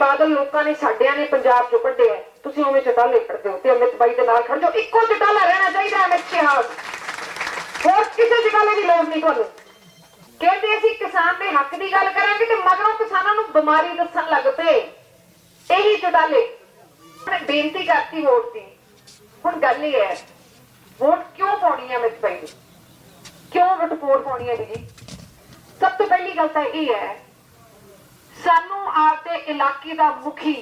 ਬਾਦਲ ਲੋਕਾਂ ਨੇ ਸਾਡਿਆਂ ਨੇ ਪੰਜਾਬ ਚੋਂ ਕੱਢਿਆ ਤੁਸੀਂ ਉਵੇਂ ਚਟਾਲੇ ਕੱਢਦੇ ਹੋ ਤੇ ਅਮਿਤ ਬਾਈ ਦੇ ਨਾਲ ਖੜ ਜਾਓ। ਇੱਕੋ ਚਟਾਲਾ ਰਹਿਣਾ ਚਾਹੀਦਾ ਅਮਿਤ ਸ਼ਾਹ ਹੋਰ ਕਿਸੇ ਚਟਾਲੇ ਦੀ ਲੋੜ ਨਹੀਂ ਤੁਹਾਨੂੰ। ਕਹਿੰਦੇ ਅਸੀਂ ਕਿਸਾਨ ਦੇ ਹੱਕ ਦੀ ਗੱਲ ਕਰਾਂਗੇ ਤੇ ਮਗਰੋਂ ਕਿਸਾਨਾਂ ਨੂੰ ਬਿਮਾਰੀ ਦੱਸਣ ਲੱਗ ਪਏ। ਇਹੀ ਚਟਾਲੇ ਬੇਨਤੀ ਕਰਤੀ ਵੋਟ ਦੀ। ਹੁਣ ਗੱਲ ਇਹ ਹੈ, ਵੋਟ ਕਿਉਂ ਪਾਉਣੀ ਹੈ ਅਮਿਤ ਬਾਈ ਨੂੰ? ਕਿਉਂ ਵੋਟ ਪਾਉਣੀ ਹੈ ਜੀ ਸਭ ਤੋਂ ਪਹਿਲੀ ਗੱਲ ਤਾਂ ਇਹ ਹੈ, ਸਾਨੂੰ ਇਲਾਕੇ ਦਾ ਮੁਖੀ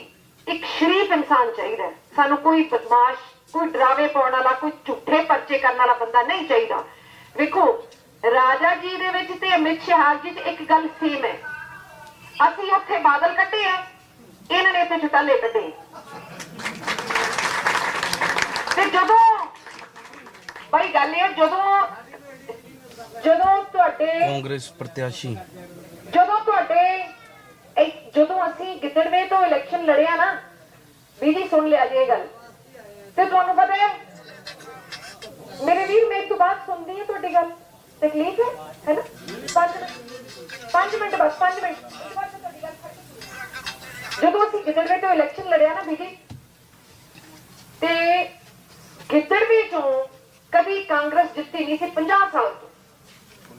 ਇੱਕ ਸ਼ਰੀਫ ਇਨਸਾਨ ਚਾਹੀਦਾ। ਸਾਨੂੰ ਕੋਈ ਬਦਮਾਸ਼ ਕੋਈ ਡਰਾਵੇ ਪਾਉਣ ਵਾਲਾ ਕੋਈ ਝੂਠੇ ਪਰਚੇ ਕਰਨ ਵਾਲਾ ਬੰਦਾ ਨਹੀਂ ਚਾਹੀਦਾ। ਵੇਖੋ ਰਾਜਾ ਜੀ ਦੇ ਵਿੱਚ ਤੇ ਅਮਿਤ ਸ਼ਾਹ ਜੀ 'ਚ ਇੱਕ ਗੱਲ ਸੇਮ ਹੈ। ਅਸੀਂ ਉੱਥੇ ਬਾਦਲ ਕੱਢੇ ਆ। ਇਹਨਾਂ ਨੇ ਇੱਥੇ ਚਟਾਲੇ ਕੱਢੇ। ਤੇ ਜਦੋਂ ਬਈ ਗੱਲ ਇਹ ਜਦੋਂ ਜਦੋਂ ਤੁਹਾਡੇ ਕਾਂਗਰਸ ਪ੍ਰਤਿਆਸ਼ੀ। ਜਦੋਂ ਤੁਹਾਡੇ ਅਸੀਂ ਗਿੱਦੜਵੇ ਤੋਂ ਇਲੈਕਸ਼ਨ ਲੜਿਆ ਨਾ ਵੀ ਸੁਣ ਲਿਆ ਜੀ ਇਹ ਗੱਲ। ਤੇ ਤੁਹਾਨੂੰ ਪਤਾ ਹੈ, ਮੇਰੇ ਵੀਰ ਮੇਰੇ ਤੋਂ ਬਾਅਦ ਸੁਣਦੀ ਹੈ ਤੁਹਾਡੀ ਗੱਲ। ਤਕਲੀਫ ਹੈ? ਹੈ ਨਾ? 5 ਮਿੰਟ 5 ਮਿੰਟ ਬਸ 5 ਮਿੰਟ। ਜਦੋਂ ਅਸੀਂ ਗਿੱਦੜਵੇ ਤੋਂ ਇਲੈਕਸ਼ਨ ਲੜਿਆ ਨਾ ਵੀ ਤੇ ਗਿੱਦੜਵੇ ਚੋਂ ਕਦੀ ਕਾਂਗਰਸ ਜਿੱਤੀ ਨਹੀਂ ਸੀ 50 ਸਾਲ ਤੋਂ।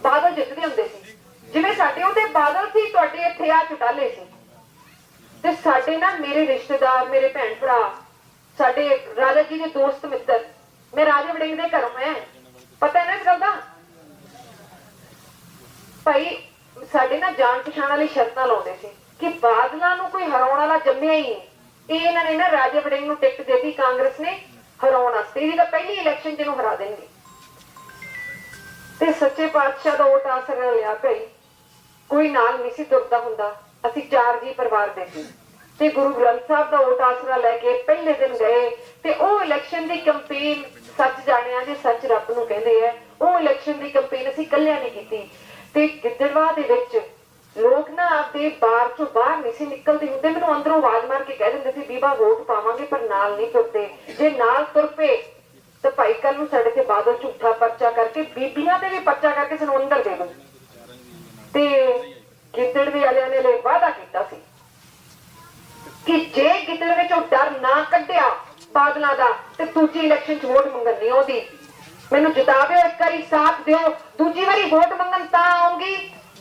ਬਾਦਲ ਜਿੱਤਦੇ ਹੁੰਦੇ ਸੀ। ਜਿਵੇਂ ਸਾਡੇ ਉਹਦੇ ਬਾਦਲ ਸੀ, ਤੁਹਾਡੇ ਇੱਥੇ ਆ ਚਟਾਲੇ ਸੀ। ਤੇ ਸਾਡੇ ਨਾ ਮੇਰੇ ਰਿਸ਼ਤੇਦਾਰ, ਮੇਰੇ ਭੈਣ ਭਰਾ, ਸਾਡੇ ਰਾਜਾ ਜੀ ਦੇ ਦੋਸਤ ਮਿੱਤਰ, ਮੈਂ ਰਾਜਾ ਵੜਿੰਗ ਦੇ ਘਰੋਂ ਮੈਂ ਪਤਾ ਨਾ ਇਸ ਗੱਲ ਦਾ? ਭਾਈ, ਸਾਡੇ ਨਾਲ ਜਾਣ ਪਛਾਣ ਵਾਲੀ ਸ਼ਰਤਾਂ ਲਾਉਂਦੇ ਸੀ ਕਿ ਬਾਦਲਾਂ ਨੂੰ ਕੋਈ ਹਰਾਉਣ ਵਾਲਾ ਜੰਮਿਆ ਹੀ ਨਹੀਂ। ਇਹ ਇਹਨਾਂ ਨੇ ਨਾ ਰਾਜਾ ਵੜਿੰਗ ਨੂੰ ਟਿਕਟ ਦੇਤੀ, ਕਾਂਗਰਸ ਨੇ ਹਰਾਉਣ ਵਾਸਤੇ। ਇਹਦੀ ਤਾਂ ਪਹਿਲੀ ਇਲੈਕਸ਼ਨ ਜਿਹਨੂੰ ਹਰਾ ਦੇਣਗੇ। ਤੇ ਸੱਚੇ ਪਾਤਸ਼ਾਹ ਦਾ ਓਟ ਆਸਰਾ ਲਿਆ, ਭਾਈ। ਕੋਈ ਨਾਲ ਨਹੀਂ ਸੀ ਤੁਰਦਾ ਹੁੰਦਾ। ਅਸੀਂ ਚਾਰ ਜੀ ਪਰਿਵਾਰ ਦੇ ਸੀ। ਤੇ ਗੁਰੂ ਗ੍ਰੰਥ ਸਾਹਿਬ ਦਾ ਓਟ ਆਸਰਾ ਲੈ ਕੇ ਪਹਿਲੇ ਦਿਨ ਗਏ ਤੇ ਉਹ ਇਲੈਕਸ਼ਨ ਦੀ ਕੈਂਪੇਨ ਸੱਚ ਜਾਣਿਆ ਜੇ ਸੱਚ ਰੱਬ ਨੂੰ ਕਹਿੰਦੇ ਆ, ਉਹ ਇਲੈਕਸ਼ਨ ਦੀ ਕੈਂਪੇਨ ਅਸੀਂ ਇਕੱਲਿਆਂ ਨੇ ਕੀਤੀ। ਤੇ ਗਿੱਦੜਵਾ ਦੇ ਵਿੱਚ ਲੋਕ ਨਾ ਆਪਦੇ ਬਾਹਰ ਤੋਂ ਬਾਹਰ ਨਹੀਂ ਸੀ ਨਿਕਲਦੇ ਹੁੰਦੇ, ਮੈਨੂੰ ਅੰਦਰੋਂ ਆਵਾਜ਼ ਮਾਰ ਕੇ ਕਹਿ ਦਿੰਦੇ ਸੀ, ਬੀਬਾ ਵੋਟ ਪਾਵਾਂਗੇ ਪਰ ਨਾਲ ਨਹੀਂ ਤੁਰਦੇ। ਜੇ ਨਾਲ ਤੁਰ ਪਏ ਤਾਂ ਭਾਈ ਕੱਲ ਨੂੰ ਸਾਡੇ ਤੇ ਬਾਦਲ ਝੂਠਾ ਪਰਚਾ ਕਰਕੇ, ਬੀਬੀਆਂ ਤੇ ਵੀ ਪਰਚਾ ਕਰਕੇ ਸਾਨੂੰ ਅੰਦਰ ਦੇ ਦੋ ਤੇ ਨੇ ਲਈ ਵਾਅਦਾ ਕੀਤਾ ਸੀ ਕਿ ਜੇ ਗਿੱਦੜ ਵਿੱਚੋਂ ਡਰ ਨਾ ਕੱਢਿਆ ਬਾਦਲਾਂ ਦਾ ਤੇ ਦੂਜੀ ਇਲੈਕਸ਼ਨ 'ਚ ਵੋਟ ਮੰਗਣ ਨਹੀਂ ਆਉਂਦੀ। ਮੈਨੂੰ ਜਿਤਾ ਦਿਓ ਇੱਕ ਵਾਰੀ ਸਾਥ ਦਿਓ ਦੂਜੀ ਵਾਰੀ ਵੋਟ ਮੰਗਣ ਤਾਂ ਆਉਂਗੀ।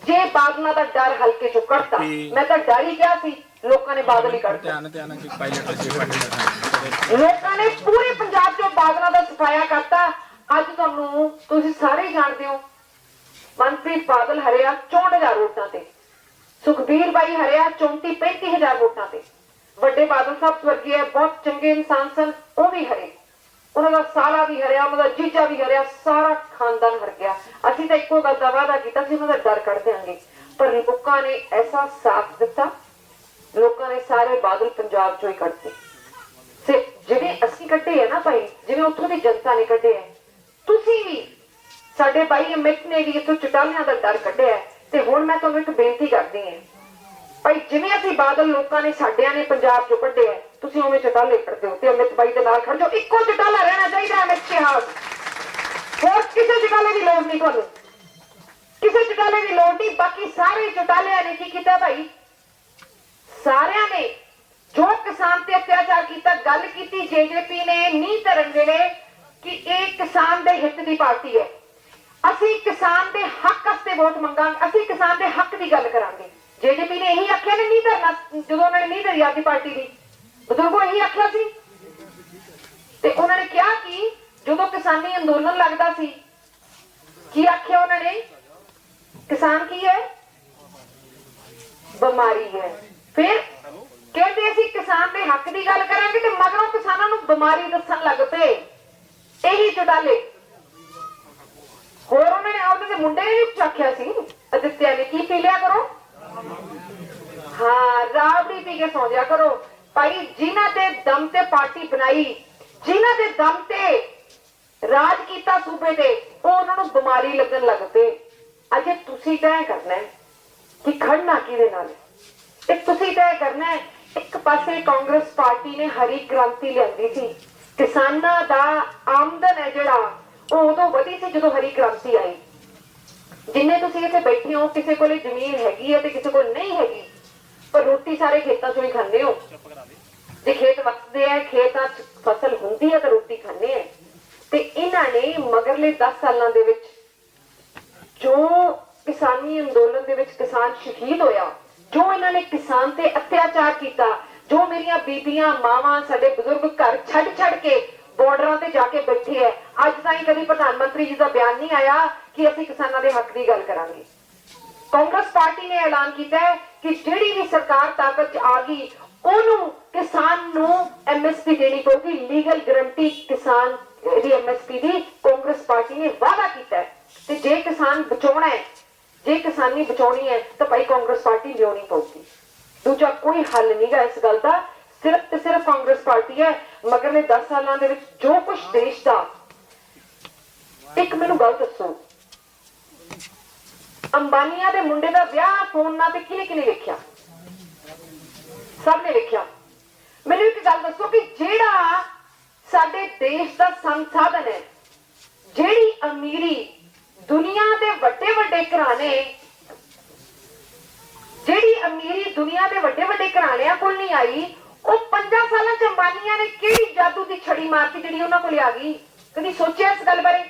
ਜੇ ਬਾਦਲਾਂ ਦਾ ਡਰ ਹਲਕੇ 'ਚੋਂ ਕੱਢਤਾ ਮੈਂ ਤਾਂ ਡਰ ਹੀ ਕਿਹਾ ਸੀ ਲੋਕਾਂ ਨੇ ਬਾਦਲ ਹੀ ਕੱਢਤਾ। ਧਿਆਨ ਧਿਆਨ ਕਿ ਪਾਇਲਟ ਅੱਗੇ ਫੜ ਲੋਕਾਂ ਨੇ ਪੂਰੇ ਪੰਜਾਬ 'ਚੋਂ ਬਾਦਲਾਂ ਦਾ ਸਫਾਇਆ ਕਰਤਾ। ਅੱਜ ਤੁਹਾਨੂੰ ਤੁਸੀਂ ਸਾਰੇ ਜਾਣਦੇ ਹੋ। ਮਨਪ੍ਰੀਤ ਬਾਦਲ ਹਰਿਆ 64000 ਵੋਟਾਂ ਤੇ। ਸੁਖਬੀਰ ਬਾਈ ਹਰਿਆ 34 35000 ਵੋਟਾਂ ਤੇ। ਵੱਡੇ ਬਾਦਲ ਸਾਹਿਬ ਵਰਗੇ ਹੈ, ਬਹੁਤ ਚੰਗੇ ਇਨਸਾਨ ਸਨ, ਉਹ ਵੀ ਹਰੇ। ਉਹਨਾਂ ਦਾ ਸਾਲਾ ਵੀ ਹਰਿਆ, ਉਹਨਾਂ ਦਾ ਜੀਜਾ ਵੀ ਹਰਿਆ, ਸਾਰਾ ਖਾਨਦਾਨ ਹਰ ਗਿਆ। ਅਸੀਂ ਤਾਂ ਇੱਕੋ ਗੱਲ ਦਾ ਵਾਅਦਾ ਕੀਤਾ ਸੀ, ਉਹਨਾਂ ਦਾ ਡਰ ਕੱਢ ਦਿਆਂਗੇ। ਪਰ ਲੋਕਾਂ ਨੇ ਐਸਾ ਸਾਥ ਦਿੱਤਾ, ਲੋਕਾਂ ਨੇ ਸਾਰੇ ਬਾਦਲ ਪੰਜਾਬ ਚੋਂ ਹੀ ਕੱਢਤੇ ਤੇ ਜਿਹੜੇ ਅਸੀਂ ਕੱਢੇ ਆ ਨਾ ਭਾਈ, ਜਿਵੇਂ ਉੱਥੋਂ ਦੀ ਜਨਤਾ ਨੇ ਕੱਢੇ ਆ, ਤੁਸੀਂ ਵੀ ਸਾਡੇ ਭਾਈ ਅਮਿਤ ਨੇ ਵੀ ਇੱਥੋਂ ਚਟਾਲਿਆਂ ਦਾ ਡਰ ਕੱਢਿਆ ਤੇ ਹੁਣ ਮੈਂ ਤੁਹਾਨੂੰ ਇੱਕ ਬੇਨਤੀ ਕਰਦੀ ਹਾਂ ਭਾਈ, ਜਿਵੇਂ ਅਸੀਂ ਬਾਦਲ ਲੋਕਾਂ ਨੇ ਸਾਡਿਆਂ ਨੇ ਪੰਜਾਬ ਚੋਂ ਕੱਢਿਆ ਤੁਸੀਂ ਉਵੇਂ ਚਟਾਲੇ ਕੱਢਦੇ ਹੋ ਤੇ ਅਮਿਤ ਬਾਈ ਦੇ ਨਾਲ ਖੜ ਜਾਓ। ਇੱਕੋ ਚਟਾਲਾ ਰਹਿਣਾ ਚਾਹੀਦਾ ਅਮਿਤ ਸ਼ਾਹ ਹੋਰ ਕਿਸੇ ਚਟਾਲੇ ਦੀ ਲੋੜ ਨਹੀਂ ਤੁਹਾਨੂੰ। ਕਿਸੇ ਚਟਾਲੇ ਦੀ ਲੋੜ ਨਹੀਂ, ਬਾਕੀ ਸਾਰੇ ਚਟਾਲਿਆਂ ਨੇ ਕੀ ਕੀਤਾ ਭਾਈ? ਸਾਰਿਆਂ ਨੇ ਜੋ ਕਿਸਾਨ ਤੇ ਅਤਿਆਚਾਰ ਕੀਤਾ, ਗੱਲ ਕੀਤੀ ਜੇਜੇਪੀ ਨੇ ਨੀ ਧਰਨ ਨੇ ਕਿ ਇਹ ਕਿਸਾਨ ਦੇ ਹਿੱਤ ਦੀ ਪਾਰਟੀ ਹੈ। ਅਸੀਂ ਕਿਸਾਨ ਦੇ ਹੱਕ ਵਾਸਤੇ ਵੋਟ ਮੰਗਾਂਗੇ, ਅਸੀਂ ਕਿਸਾਨ ਦੇ ਹੱਕ ਦੀ ਗੱਲ ਕਰਾਂਗੇ। ਜੇਜੇਪੀ ਨੇ ਇਹੀ ਆਖਿਆ ਨੇ ਨਹੀਂ ਧਰਨਾ ਜਦੋਂ ਉਹਨਾਂ ਨੇ ਨਹੀਂ ਧਰੀ ਆਪਦੀ ਪਾਰਟੀ ਦੀ, ਬਜ਼ੁਰਗੋ ਇਹੀ ਆਖਿਆ ਸੀ। ਤੇ ਉਹਨਾਂ ਨੇ ਕਿਹਾ ਕਿ ਜਦੋਂ ਕਿਸਾਨੀ ਅੰਦੋਲਨ ਲੱਗਦਾ ਸੀ, ਕੀ ਆਖਿਆ ਉਹਨਾਂ ਨੇ? ਕਿਸਾਨ ਕੀ ਹੈ? ਬਿਮਾਰੀ ਹੈ। ਫਿਰ ਕਹਿੰਦੇ ਅਸੀਂ ਕਿਸਾਨ ਦੇ ਹੱਕ ਦੀ ਗੱਲ ਕਰਾਂਗੇ ਤੇ ਮਗਰੋਂ ਕਿਸਾਨਾਂ ਨੂੰ ਬਿਮਾਰੀ ਦੱਸਣ ਲੱਗ ਪਏ। ਇਹੀ ਚਟਾਲੇ ਹੋਰ ਉਹਨਾਂ ਨੇ ਉਹਦੇ ਮੁੰਡੇ ਨੇ ਵੀ ਆਖਿਆ ਸੀ, ਅਦਿੱਤਿਆ ਨੇ ਕੀ ਪੀ ਲਿਆ ਕਰੋ ਹਾਂ ਰਾਬੜੀ ਪੀ ਕੇ ਸੌਂ ਜਾ ਕਰੋ। ਭਾਈ, ਜਿਨ੍ਹਾਂ ਦੇ ਦਮ ਤੇ ਪਾਰਟੀ ਬਣਾਈ, ਜਿਨ੍ਹਾਂ ਦੇ ਦਮ ਤੇ ਰਾਜ ਕੀਤਾ ਸੂਬੇ ਤੇ, ਉਹ ਉਹਨਾਂ ਨੂੰ ਬਿਮਾਰੀ ਲੱਗਣ ਲੱਗ ਪਏ। ਅਜੇ ਤੁਸੀਂ ਤੈਅ ਕਰਨਾ ਹੈ ਕਿ ਖੜਨਾ ਕਿਹਦੇ ਨਾਲ? ਹੈ। ਤੁਸੀਂ ਤੈਅ ਕਰਨਾ ਹੈ, ਇੱਕ ਪਾਸੇ ਕਾਂਗਰਸ ਪਾਰਟੀ ਨੇ ਹਰੀ ਕ੍ਰਾਂਤੀ ਲਿਆਂਦੀ ਸੀ। ਕਿਸਾਨਾਂ ਦਾ ਆਮਦਨ ਹੈ ਜਿਹੜਾ, ਉਹ ਉਦੋਂ ਵਧੀ ਸੀ ਜਦੋਂ ਹਰੀ ਕ੍ਰਾਂਤੀ ਆਈ। ਜਿੰਨੇ ਤੁਸੀਂ ਇੱਥੇ ਬੈਠੇ ਹੋ, ਕਿਸੇ ਕੋਲੇ ਜ਼ਮੀਨ ਹੈਗੀ ਹੈ ਤੇ ਕਿਸੇ ਕੋਲ ਨਹੀਂ ਹੈਗੀ ਪਰ ਰੋਟੀ ਸਾਰੇ ਖੇਤਾਂ ਚੋਂ ਹੀ ਖਾਂਦੇ ਹੋ। ਜੇ ਖੇਤ ਵਸਦੇ ਆ ਖੇਤਾਂ 'ਚ ਫਸਲ ਹੁੰਦੀ ਹੈ ਤਾਂ ਰੋਟੀ ਖਾਂਦੇ ਆ। ਤੇ ਇਹਨਾਂ ਨੇ ਮਗਰਲੇ 10 ਸਾਲਾਂ ਦੇ ਵਿੱਚ ਜੋ ਕਿਸਾਨੀ ਅੰਦੋਲਨ ਦੇ ਵਿੱਚ ਕਿਸਾਨ ਸ਼ਹੀਦ ਹੋਇਆ ਜੋ ਇਹਨਾਂ ਨੇ ਕਿਸਾਨ ਤੇ ਅਤਿਆਚਾਰ ਕੀਤਾ ਜੋ ਮੇਰੀਆਂ ਬੀਬੀਆਂ ਮਾਵਾਂ ਸਾਡੇ ਬਜ਼ੁਰਗ ਘਰ ਛੱਡ ਛੱਡ ਕੇ ਬਾਰਡਰਾਂ ਤੇ ਜਾ ਕੇ ਬੈਠੇ ਐ ਅੱਜ ਤਾਈਂ ਕਦੀ ਪ੍ਰਧਾਨ ਮੰਤਰੀ ਜੀ ਦਾ ਬਿਆਨ ਨਹੀਂ ਆਇਆ ਕਿ ਅਸੀਂ ਕਿਸਾਨਾਂ ਦੇ ਹੱਕ ਦੀ ਗੱਲ ਕਰਾਂਗੇ। ਕਾਂਗਰਸ ਪਾਰਟੀ ਨੇ ਐਲਾਨ ਕੀਤਾ ਹੈ ਕਿ ਜਿਹੜੀ ਵੀ ਸਰਕਾਰ ਤਾਕਤ 'ਚ ਆ ਗਈ, ਉਹਨੂੰ ਕਿਸਾਨ ਨੂੰ ਐਮਐਸਪੀ ਦੇਣੀ ਪਊਗੀ। ਲੀਗਲ ਗਰੰਟੀ ਕਿਸਾਨ ਦੀ ਐਮਐਸਪੀ ਦੀ ਕਾਂਗਰਸ ਪਾਰਟੀ ਨੇ ਵਾਅਦਾ ਕੀਤਾ ਹੈ। ਤੇ ਜੇ ਕਿਸਾਨ ਬਚਾਉਣਾ ਹੈ, ਜੇ ਕਿਸਾਨੀ ਬਚਾਉਣੀ ਹੈ, ਤਾਂ ਭਾਈ ਕਾਂਗਰਸ ਪਾਰਟੀ ਲਿਆਉਣੀ ਪਊਗੀ। ਦੂਜਾ ਕੋਈ ਹੱਲ ਨਹੀਂਗਾ ਇਸ ਗੱਲ ਦਾ। ਸਿਰਫ ਤੇ ਸਿਰਫ ਕਾਂਗਰਸ ਪਾਰਟੀ ਹੈ ਮਗਰ ਮਗਰਲੇ 10 ਸਾਲਾਂ ਦੇ ਵਿੱਚ ਜੋ ਕੁਝ ਦੇਸ਼ ਦਾ। ਇੱਕ ਮੈਨੂੰ ਗੱਲ ਦੱਸੋ ਅੰਬਾਨੀਆਂ ਦੇ ਮੁੰਡੇ ਦਾ ਵਿਆਹ ਫੋਨਾਂ ਤੇ ਕਿਹਨੇ ਕਿਹਨੇ ਵੇਖਿਆ? ਸਭ ਨੇ ਵੇਖਿਆ। ਮੈਨੂੰ ਇੱਕ ਗੱਲ ਦੱਸੋ ਕਿ ਜਿਹੜਾ ਸਾਡੇ ਦੇਸ਼ ਦਾ ਸੰਸਾਧਨ ਹੈ, ਜਿਹੜੀ ਅਮੀਰੀ ਦੁਨੀਆ ਦੇ ਵੱਡੇ ਵੱਡੇ ਘਰਾਣੇ, ਜਿਹੜੀ ਅਮੀਰੀ ਦੁਨੀਆ ਦੇ ਵੱਡੇ ਵੱਡੇ ਘਰਾਣਿਆਂ ਕੋਲ ਨਹੀਂ ਆਈ, ਉਹ 5 ਸਾਲਾਂ ਚ ਅੰਬਾਨੀਆਂ ਨੇ ਕਿਹੜੀ ਜਾਦੂ ਦੀ ਛੜੀ ਮਾਰਤੀ ਜਿਹੜੀ ਉਹਨਾਂ ਕੋਲ ਆ ਗਈ? ਕਦੀ ਸੋਚਿਆ ਇਸ ਗੱਲ ਬਾਰੇ?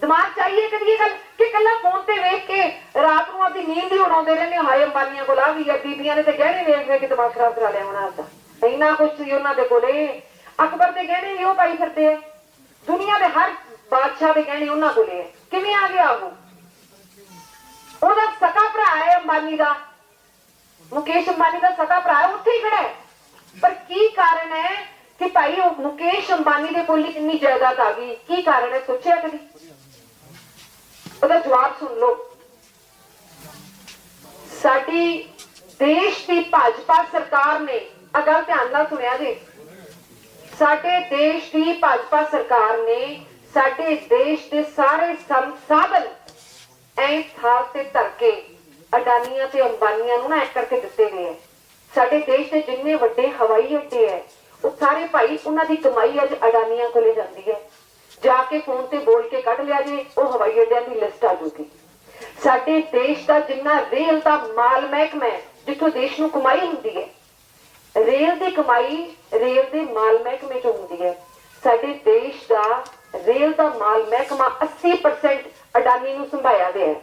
ਦਿਮਾਗ ਚਾਹੀਏ ਕਦੀ ਇਹ ਗੱਲ ਕਿ ਕੱਲਾ ਫੋਨ ਤੇ ਵੇਖ ਕੇ ਰਾਤ ਨੂੰ ਆਪਦੀ ਨੀਂਦ ਹੀ ਉਡਾਉਂਦੇ ਰਹਿੰਦੇ ਹਾਏ ਅੰਬਾਨੀਆਂ ਕੋਲ ਆ ਵੀ ਆ, ਬੀਬੀਆਂ ਨੇ ਤੇ ਗਹਿਣੇ ਵੇਖ ਵੇਖ ਕੇ ਦਿਮਾਗ ਖਰਾਬ ਕਰਾ ਲਿਆ ਹੋਣਾ ਆਪਦਾ। ਇੰਨਾ ਕੁਝ ਸੀ ਉਹਨਾਂ ਦੇ ਕੋਲੇ। ਅਕਬਰ ਦੇ ਗਹਿਣੇ ਵੀ ਪਾਈ ਫਿਰਦੇ ਆ। ਦੁਨੀਆ ਦੇ ਹਰ ਬਾਦਸ਼ਾਹ ਦੇ ਗਹਿਣੇ ਉਹਨਾਂ ਕੋਲੇ ਆ। ਕਿਵੇਂ ਆ ਗਿਆ ਉਹ? ਉਹਦਾ ਸਕਾ ਭਰਾ ਹੈ ਅੰਬਾਨੀ ਦਾ। ਮੁਕੇਸ਼ ਅੰਬਾਨੀ ਦਾ ਸਕਾ ਭਰਾ ਹੈ, ਉੱਥੇ ਹੀ ਖੜਾ ਹੈ। ਪਰ ਕੀ ਕਾਰਨ ਹੈ ਕਿ ਭਾਈ ਉਹ ਮੁਕੇਸ਼ ਅੰਬਾਨੀ ਦੇ ਕੋਲ ਇੰਨੀ ਜਾਇਦਾਦ ਆ ਗਈ? ਕੀ ਕਾਰਨ ਹੈ? ਸੋਚਿਆ ਕਦੀ? ਉਹਦਾ ਜਵਾਬ ਸੁਣ ਲਓ। ਸਾਡੀ ਦੇਸ਼ ਦੀ ਭਾਜਪਾ ਸਰਕਾਰ ਨੇ ਅਗਰ ਧਿਆਨ ਨਾਲ ਸੁਣਿਆ ਜੀ। ਸਾਡੇ ਦੇਸ਼ ਦੀ ਭਾਜਪਾ ਸਰਕਾਰ ਨੇ ਸਾਡੇ ਦੇਸ਼ ਦੇ ਸਾਰੇ ਸੰਸਾਧਨ ਐ ਥਾਂ ਤੇ ਧਰਕੇ ਅਡਾਨੀਆਂ ਤੇ ਅੰਬਾਨੀਆਂ ਨੂੰ ਨਾ ਐ ਕਰਕੇ ਦਿੱਤੇ ਗਏ ਐ। ਸਾਡੇ ਦੇਸ਼ ਦੇ ਜਿੰਨੇ ਵੱਡੇ ਹਵਾਈ ਅੱਡੇ ਐ, ਉਹ ਸਾਰੇ ਭਾਈ ਉਹਨਾਂ ਦੀ ਕਮਾਈ ਅੱਜ ਅਡਾਨੀਆਂ ਕੋਲੇ ਜਾਂਦੀ ਹੈ ਜਾ ਕੇ ਫੋਨ ਤੇ ਬੋਲ ਕੇ ਕੱਢ ਲਿਆ ਜੇ, ਉਹ ਹਵਾਈ ਅੱਡਿਆਂ ਦੀ ਲਿਸਟ ਆ ਜੂਗੀ। ਸਾਡੇ ਦੇਸ਼ ਦਾ ਜਿੰਨਾ ਰੇਲ ਦਾ ਮਾਲ ਮਹਿਕਮਾ ਹੈ, ਜਿੱਥੋਂ ਦੇਸ਼ ਨੂੰ ਕਮਾਈ ਹੁੰਦੀ ਹੈ, ਰੇਲ ਦੀ ਕਮਾਈ ਰੇਲ ਦੇ ਮਾਲ ਮਹਿਕਮੇ ਚੋਂ ਹੁੰਦੀ ਹੈ। ਸਾਡੇ ਦੇਸ਼ ਦਾ ਰੇਲ ਦਾ ਮਾਲ ਮਹਿਕਮਾ 80% ਅਡਾਨੀ ਨੂੰ ਸੰਭਾਇਆ ਗਿਆ ਹੈ।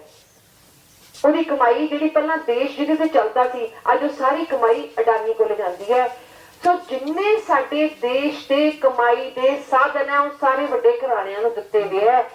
ਉਹਦੀ ਕਮਾਈ ਜਿਹੜੀ ਪਹਿਲਾਂ ਦੇਸ਼ ਜਿਹਦੇ ਤੇ ਚੱਲਦਾ ਸੀ, ਅੱਜ ਉਹ ਸਾਰੀ ਕਮਾਈ ਅਡਾਨੀ ਕੋਲ ਜਾਂਦੀ ਹੈ। ਸੋ ਜਿੰਨੇ ਸਾਡੇ ਦੇਸ਼ ਦੇ ਕਮਾਈ ਦੇ ਸਾਧਨ ਹੈ ਉਹ ਸਾਰੇ ਵੱਡੇ ਘਰਾਣਿਆਂ ਨੂੰ ਦਿੱਤੇ ਗਏ ਹੈ